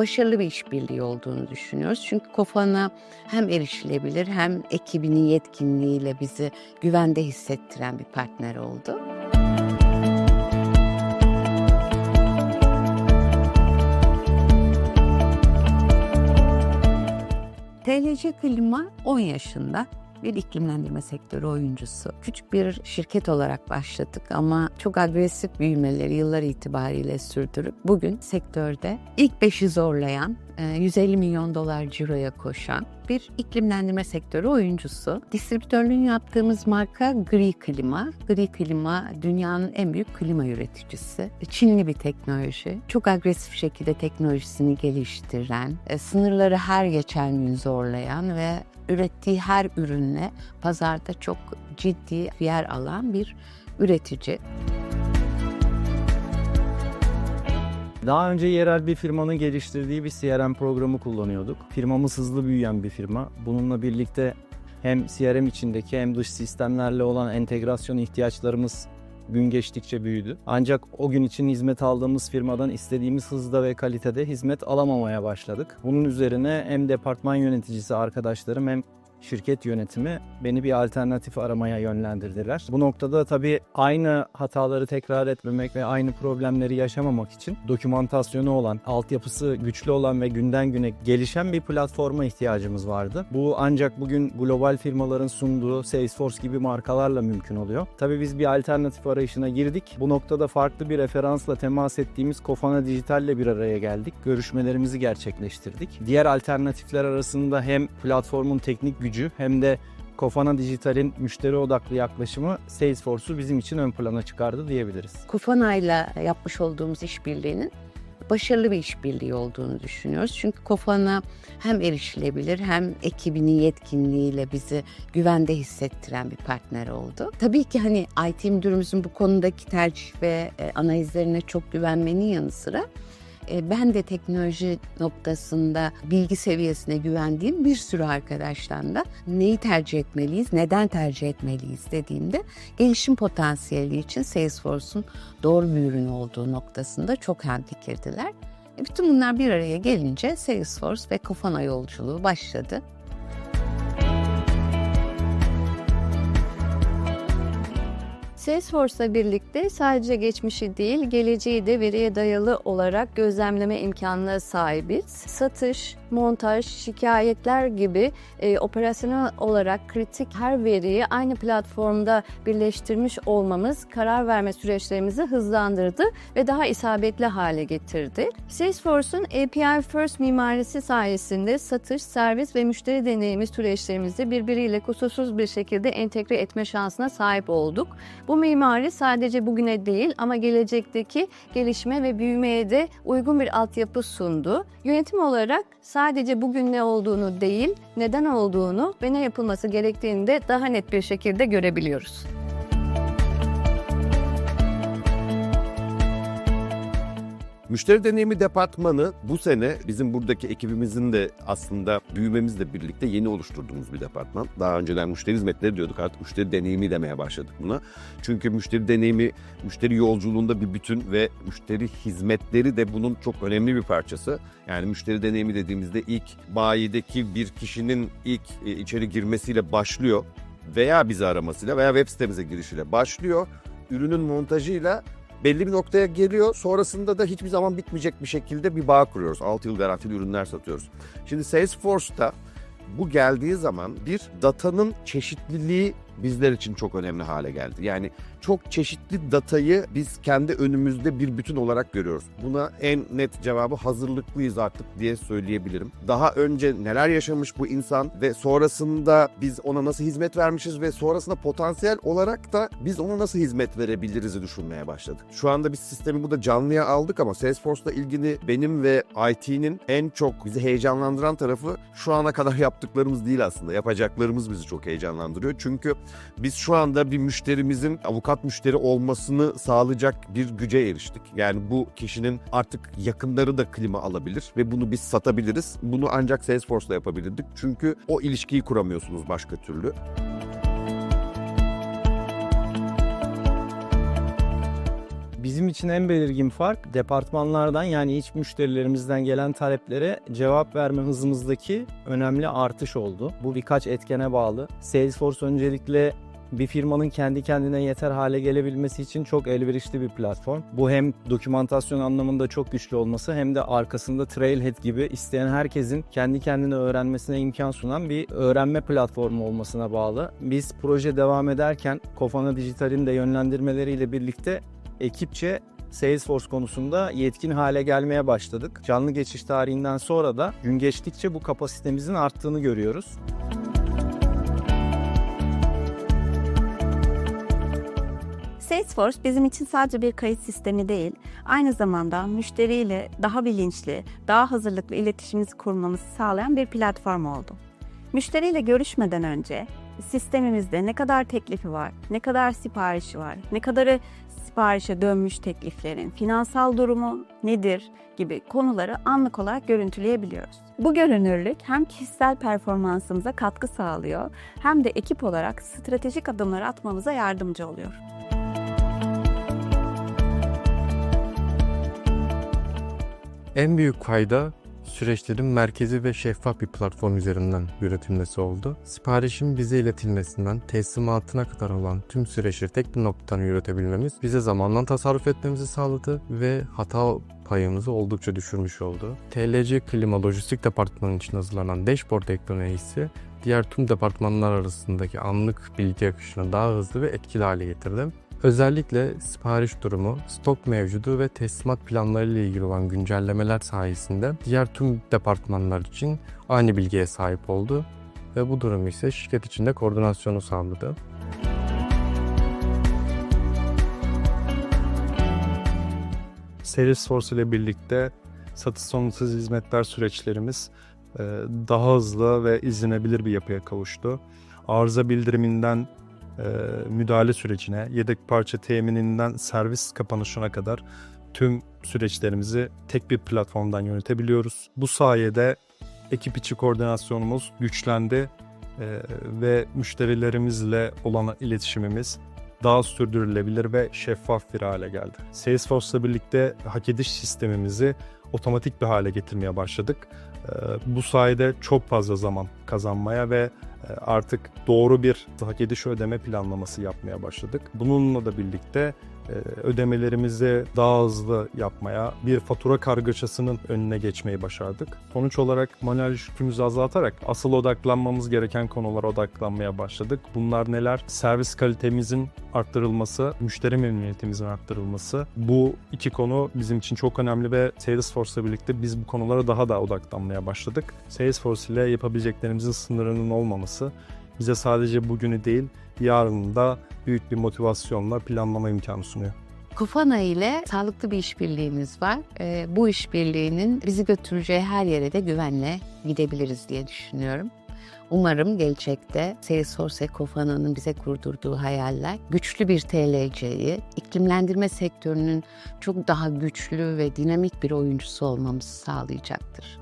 başarılı bir işbirliği olduğunu düşünüyoruz. Çünkü Kofana hem erişilebilir hem ekibinin yetkinliğiyle bizi güvende hissettiren bir partner oldu. TLC Klima 10 yaşında bir iklimlendirme sektörü oyuncusu. Küçük bir şirket olarak başladık ama çok agresif büyümeleri yıllar itibariyle sürdürüp bugün sektörde ilk beşi zorlayan, 150 milyon dolar ciroya koşan bir iklimlendirme sektörü oyuncusu. Distribütörlüğünü yaptığımız marka Gri Klima. Gri Klima dünyanın en büyük klima üreticisi. Çinli bir teknoloji. Çok agresif şekilde teknolojisini geliştiren, e, sınırları her geçen gün zorlayan ve ürettiği her ürünle pazarda çok ciddi yer alan bir üretici. Daha önce yerel bir firmanın geliştirdiği bir CRM programı kullanıyorduk. Firmamız hızlı büyüyen bir firma. Bununla birlikte hem CRM içindeki hem dış sistemlerle olan entegrasyon ihtiyaçlarımız gün geçtikçe büyüdü. Ancak o gün için hizmet aldığımız firmadan istediğimiz hızda ve kalitede hizmet alamamaya başladık. Bunun üzerine hem departman yöneticisi arkadaşlarım hem şirket yönetimi beni bir alternatif aramaya yönlendirdiler. Bu noktada tabii aynı hataları tekrar etmemek ve aynı problemleri yaşamamak için dokümantasyonu olan, altyapısı güçlü olan ve günden güne gelişen bir platforma ihtiyacımız vardı. Bu ancak bugün global firmaların sunduğu Salesforce gibi markalarla mümkün oluyor. Tabii biz bir alternatif arayışına girdik. Bu noktada farklı bir referansla temas ettiğimiz Kofana Dijital ile bir araya geldik. Görüşmelerimizi gerçekleştirdik. Diğer alternatifler arasında hem platformun teknik gücü hem de Kofana Dijital'in müşteri odaklı yaklaşımı Salesforce'u bizim için ön plana çıkardı diyebiliriz. Kufana ile yapmış olduğumuz işbirliğinin başarılı bir işbirliği olduğunu düşünüyoruz. Çünkü Kofana hem erişilebilir hem ekibinin yetkinliğiyle bizi güvende hissettiren bir partner oldu. Tabii ki hani IT müdürümüzün bu konudaki tercih ve e, analizlerine çok güvenmenin yanı sıra ben de teknoloji noktasında bilgi seviyesine güvendiğim bir sürü arkadaştan da neyi tercih etmeliyiz, neden tercih etmeliyiz dediğimde gelişim potansiyeli için Salesforce'un doğru bir ürün olduğu noktasında çok hemfikirdiler. E, Bütün bunlar bir araya gelince Salesforce ve Kofana yolculuğu başladı. Salesforce'la birlikte sadece geçmişi değil, geleceği de veriye dayalı olarak gözlemleme imkanına sahibiz. Satış, montaj, şikayetler gibi e, operasyonel olarak kritik her veriyi aynı platformda birleştirmiş olmamız karar verme süreçlerimizi hızlandırdı ve daha isabetli hale getirdi. Salesforce'un API First mimarisi sayesinde satış, servis ve müşteri deneyimi süreçlerimizi birbiriyle kusursuz bir şekilde entegre etme şansına sahip olduk. Bu mimari sadece bugüne değil ama gelecekteki gelişme ve büyümeye de uygun bir altyapı sundu. Yönetim olarak bugün ne olduğunu değil, neden olduğunu ve ne yapılması gerektiğini de daha net bir şekilde görebiliyoruz. Müşteri deneyimi departmanı bu sene bizim buradaki ekibimizin de aslında büyümemizle birlikte yeni oluşturduğumuz bir departman. Daha önceden müşteri hizmetleri diyorduk artık müşteri deneyimi demeye başladık buna. Çünkü müşteri deneyimi müşteri yolculuğunda bir bütün ve müşteri hizmetleri de bunun çok önemli bir parçası. Yani müşteri deneyimi dediğimizde ilk bayideki bir kişinin ilk e, içeri girmesiyle başlıyor veya bizi aramasıyla veya web sitemize girişiyle başlıyor. Ürünün montajıyla belli bir noktaya geliyor. Sonrasında da hiçbir zaman bitmeyecek bir şekilde bir bağ kuruyoruz. 6 yıl garantili ürünler satıyoruz. Şimdi Salesforce'ta bu geldiği zaman bir datanın çeşitliliği bizler için çok önemli hale geldi. Yani çok çeşitli datayı biz kendi önümüzde bir bütün olarak görüyoruz. Buna en net cevabı hazırlıklıyız artık diye söyleyebilirim. Daha önce neler yaşamış bu insan ve sonrasında biz ona nasıl hizmet vermişiz ve sonrasında potansiyel olarak da biz ona nasıl hizmet verebiliriz düşünmeye başladık. Şu anda biz sistemi burada canlıya aldık ama Salesforce'la ilgili benim ve IT'nin en çok bizi heyecanlandıran tarafı şu ana kadar yaptıklarımız değil aslında. Yapacaklarımız bizi çok heyecanlandırıyor. Çünkü biz şu anda bir müşterimizin avukat müşteri olmasını sağlayacak bir güce eriştik. Yani bu kişinin artık yakınları da klima alabilir ve bunu biz satabiliriz. Bunu ancak Salesforce'la yapabilirdik. Çünkü o ilişkiyi kuramıyorsunuz başka türlü. Bizim için en belirgin fark departmanlardan yani iç müşterilerimizden gelen taleplere cevap verme hızımızdaki önemli artış oldu. Bu birkaç etkene bağlı. Salesforce öncelikle bir firmanın kendi kendine yeter hale gelebilmesi için çok elverişli bir platform. Bu hem dokümantasyon anlamında çok güçlü olması hem de arkasında Trailhead gibi isteyen herkesin kendi kendine öğrenmesine imkan sunan bir öğrenme platformu olmasına bağlı. Biz proje devam ederken Kofana Dijital'in de yönlendirmeleriyle birlikte ekipçe Salesforce konusunda yetkin hale gelmeye başladık. Canlı geçiş tarihinden sonra da gün geçtikçe bu kapasitemizin arttığını görüyoruz. Salesforce bizim için sadece bir kayıt sistemi değil, aynı zamanda müşteriyle daha bilinçli, daha hazırlıklı iletişimimizi kurmamızı sağlayan bir platform oldu. Müşteriyle görüşmeden önce sistemimizde ne kadar teklifi var, ne kadar siparişi var, ne kadarı siparişe dönmüş tekliflerin, finansal durumu nedir gibi konuları anlık olarak görüntüleyebiliyoruz. Bu görünürlük hem kişisel performansımıza katkı sağlıyor hem de ekip olarak stratejik adımlar atmamıza yardımcı oluyor. En büyük fayda süreçlerin merkezi ve şeffaf bir platform üzerinden yönetilmesi oldu. Siparişin bize iletilmesinden teslimatına kadar olan tüm süreçleri tek bir noktadan yürütebilmemiz bize zamandan tasarruf etmemizi sağladı ve hata payımızı oldukça düşürmüş oldu. TLC Klima Lojistik Departmanı için hazırlanan dashboard ekranı ise diğer tüm departmanlar arasındaki anlık bilgi akışını daha hızlı ve etkili hale getirdi. Özellikle sipariş durumu, stok mevcudu ve teslimat planları ile ilgili olan güncellemeler sayesinde diğer tüm departmanlar için aynı bilgiye sahip oldu ve bu durum ise şirket içinde koordinasyonu sağladı. Salesforce ile birlikte satış sonrası hizmetler süreçlerimiz e, daha hızlı ve izlenebilir bir yapıya kavuştu. Arıza bildiriminden müdahale sürecine, yedek parça temininden servis kapanışına kadar tüm süreçlerimizi tek bir platformdan yönetebiliyoruz. Bu sayede ekip içi koordinasyonumuz güçlendi e, ve müşterilerimizle olan iletişimimiz daha sürdürülebilir ve şeffaf bir hale geldi. Salesforce'la birlikte hak ediş sistemimizi otomatik bir hale getirmeye başladık. Ee, Bu sayede çok fazla zaman kazanmaya ve e, artık doğru bir hak ediş ödeme planlaması yapmaya başladık. Bununla da birlikte ödemelerimizi daha hızlı yapmaya, bir fatura kargaşasının önüne geçmeyi başardık. Sonuç olarak manuel yükümüzü azaltarak asıl odaklanmamız gereken konulara odaklanmaya başladık. Bunlar neler? Servis kalitemizin arttırılması, müşteri memnuniyetimizin arttırılması. Bu iki konu bizim için çok önemli ve Salesforce'la birlikte biz bu konulara daha da odaklanmaya başladık. Salesforce ile yapabileceklerimizin sınırının olmaması bize sadece bugünü değil, yarını da büyük bir motivasyonla planlama imkanı sunuyor. Kufana ile sağlıklı bir işbirliğimiz var. Ee, bu işbirliğinin bizi götüreceği her yere de güvenle gidebiliriz diye düşünüyorum. Umarım gelecekte Salesforce Kofana'nın bize kurdurduğu hayaller güçlü bir TLC'yi, iklimlendirme sektörünün çok daha güçlü ve dinamik bir oyuncusu olmamızı sağlayacaktır.